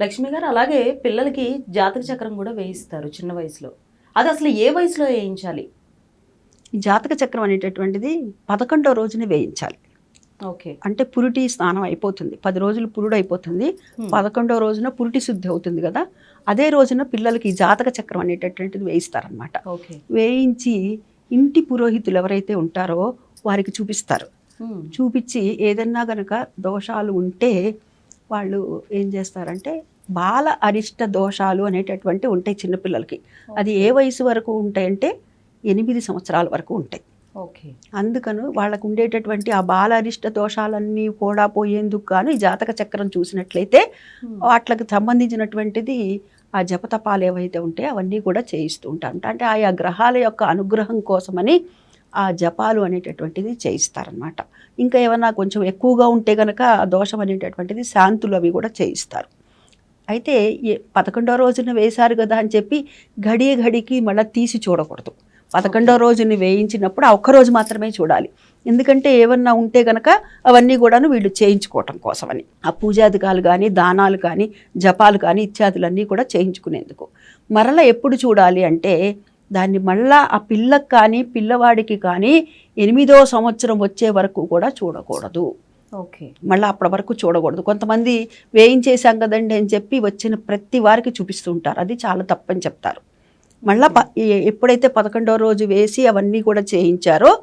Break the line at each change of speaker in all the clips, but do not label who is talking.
లక్ష్మి గారు అలాగే పిల్లలకి జాతక చక్రం కూడా వేయిస్తారు చిన్న వయసులో. అది అసలు ఏ వయసులో వేయించాలి?
ఈ జాతక చక్రం అనేటటువంటిది పదకొండో రోజున వేయించాలి.
ఓకే.
అంటే పురిటి స్నానం అయిపోతుంది. పది రోజులు పురుడు అయిపోతుంది. పదకొండో రోజున పురిటి శుద్ధి అవుతుంది కదా. అదే రోజున పిల్లలకి జాతక చక్రం అనేటటువంటిది వేయిస్తారనమాట
ఓకే.
వేయించి ఇంటి పురోహితులు ఎవరైతే ఉంటారో వారికి చూపిస్తారు. చూపించి ఏదన్నా గనక దోషాలు ఉంటే వాళ్ళు ఏం చేస్తారంటే బాల అరిష్ట దోషాలు అనేటటువంటి ఉంటాయి చిన్నపిల్లలకి. అది ఏ వయసు వరకు ఉంటాయంటే ఎనిమిది సంవత్సరాల వరకు ఉంటాయి.
ఓకే.
అందుకను వాళ్ళకు ఉండేటటువంటి ఆ బాల అరిష్ట దోషాలన్నీ కూడా పోయేందుకు గాను ఈ జాతక చక్రం చూసినట్లయితే. వాటికి సంబంధించినటువంటిది ఆ జపతపాలు ఏవైతే ఉంటాయో అవన్నీ కూడా చేయిస్తూ ఉంటారు అంటే ఆయా గ్రహాల యొక్క అనుగ్రహం కోసమని ఆ జపాలు అనేటటువంటిది చేయిస్తారనమాట ఇంకా ఏమన్నా కొంచెం ఎక్కువగా ఉంటే కనుక దోషం అనేటటువంటిది శాంతులు అవి కూడా చేయిస్తారు. అయితే ఏ పదకొండో రోజున వేశారు కదా అని చెప్పి గడి గడికి మళ్ళీ తీసి చూడకూడదు. పదకొండో రోజుని వేయించినప్పుడు ఆ ఒక్క రోజు మాత్రమే చూడాలి. ఎందుకంటే ఏమన్నా ఉంటే గనక అవన్నీ కూడాను వీళ్ళు చేయించుకోవటం కోసమని. ఆ పూజాధికాలు కానీ దానాలు కానీ జపాలు కానీ ఇత్యాదులన్నీ కూడా చేయించుకునేందుకు. మరలా ఎప్పుడు చూడాలి అంటే దాన్ని మళ్ళా ఆ పిల్లకి కానీ పిల్లవాడికి కానీ ఎనిమిదో సంవత్సరం వచ్చే వరకు కూడా చూడకూడదు.
ఓకే.
మళ్ళీ అప్పటి వరకు చూడకూడదు. కొంతమంది వేయించేసాం కదండి అని చెప్పి వచ్చిన ప్రతి వారికి చూపిస్తూ ఉంటారు. అది చాలా తప్పని చెప్తారు. మళ్ళీ ఎప్పుడైతే పదకొండో రోజు వేసి అవన్నీ కూడా చేయించారో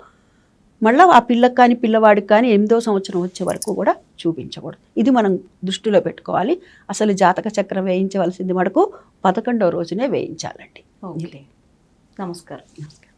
మళ్ళీ ఆ పిల్లకి కానీ పిల్లవాడికి కానీ ఎనిమిదో సంవత్సరం వచ్చే వరకు కూడా చూపించకూడదు. ఇది మనం దృష్టిలో పెట్టుకోవాలి. అసలు జాతక చక్రం వేయించవలసింది మటుకు పదకొండో రోజునే వేయించాలండి.
ఓకే. నమస్కారం.
నమస్కారం.